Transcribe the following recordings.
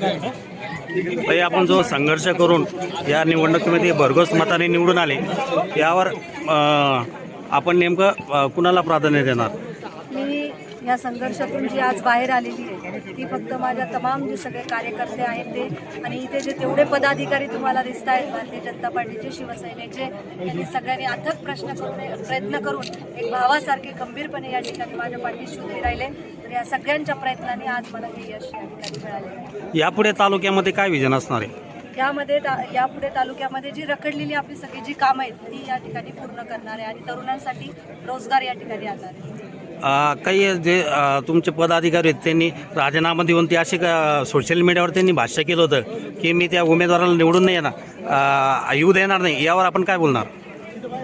ताई आपण जो संघर्ष करून या निवडणुकीमध्ये भरघोस मताने निवडून आले यावर आपण नेमकं कुणाला प्राधान्य देणार? या संघर्षातून जी आज बाहेर आलेली आहे ती फक्त माझ्या तमाम जे सगळे कार्यकर्ते आहेत ते आणि इथे जे तेवढे पदाधिकारी तुम्हाला दिसत आहेत भारतीय जनता पार्टीचे शिवसेनेचे त्यांनी सगळ्यांनी अथक प्रश्न करून प्रयत्न करून एक भावासारखे गंभीरपणे या ठिकाणी माझ्या पाठीशी उभे राहिले. तर या सगळ्यांच्या प्रयत्नांनी आज मला हे यश या ठिकाणी मिळालेलं आहे यापुढे तालुक्यामध्ये काय विजन असणार आहे? यामध्ये ता यापुढे तालुक्यामध्ये जी रखडलेली आपली सगळी जी कामं आहेत ती या ठिकाणी पूर्ण करणार आहे आणि तरुणांसाठी रोजगार या ठिकाणी आणणार आहे. अ, काही जे अ, तुमचे पदाधिकारी आहेत त्यांनी राजीनामा देऊन ते असे का सोशल मीडियावर त्यांनी भाष्य केलं होतं की मी त्या उमेदवाराला निवडून नाही येणार. अ, येऊ देणार नाही. यावर आपण काय बोलणार?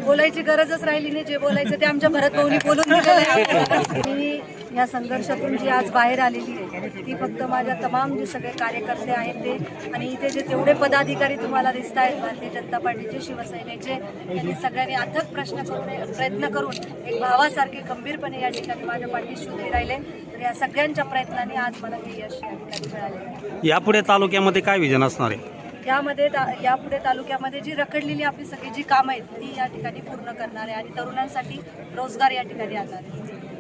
बोलायची गरजच राहिली नाही. जे बोलायचं ते आमच्या भरत भाऊनी बोलून दिलेलं आहे. मी या संघर्षातून जी आज बाहेर आलेली आहे ती फक्त माझ्या तमाम जे सगळे कार्यकर्ते आहेत ते आणि इथे जे तेवढे पदाधिकारी तुम्हाला दिसत आहेत भारतीय जनता पार्टीचे शिवसेनेचे त्यांनी सगळ्यांनी अथक प्रश्न करून प्रयत्न करून एक भावासारखे गंभीरपणे या ठिकाणी माझ्या पाठीशी उभे राहिले तर या सगळ्यांच्या प्रयत्नांनी आज मला हे यश या ठिकाणी मिळाले. यापुढे तालुक्यामध्ये काय विजन असणार आहे? यामध्ये ता यापुढे तालुक्यामध्ये जी रखडलेली आपली सगळी जी कामं आहेत ती या ठिकाणी पूर्ण करणार आहे आणि तरुणांसाठी रोजगार या ठिकाणी आणणार.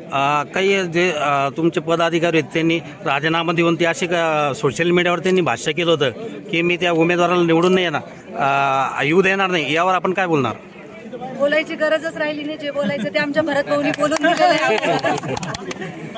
आहे काही जे तुमचे पदाधिकारी आहेत त्यांनी राजीनामा देऊन ते असे का सोशल मीडियावर त्यांनी भाष्य केलं होतं की मी त्या उमेदवाराला निवडून नाही येणार. येऊ देणार नाही. यावर आपण काय बोलणार? बोलायची गरजच राहिली नाही. जे बोलायचं ते आमच्या भरत भाऊनी बोलून दिलेलं आहे.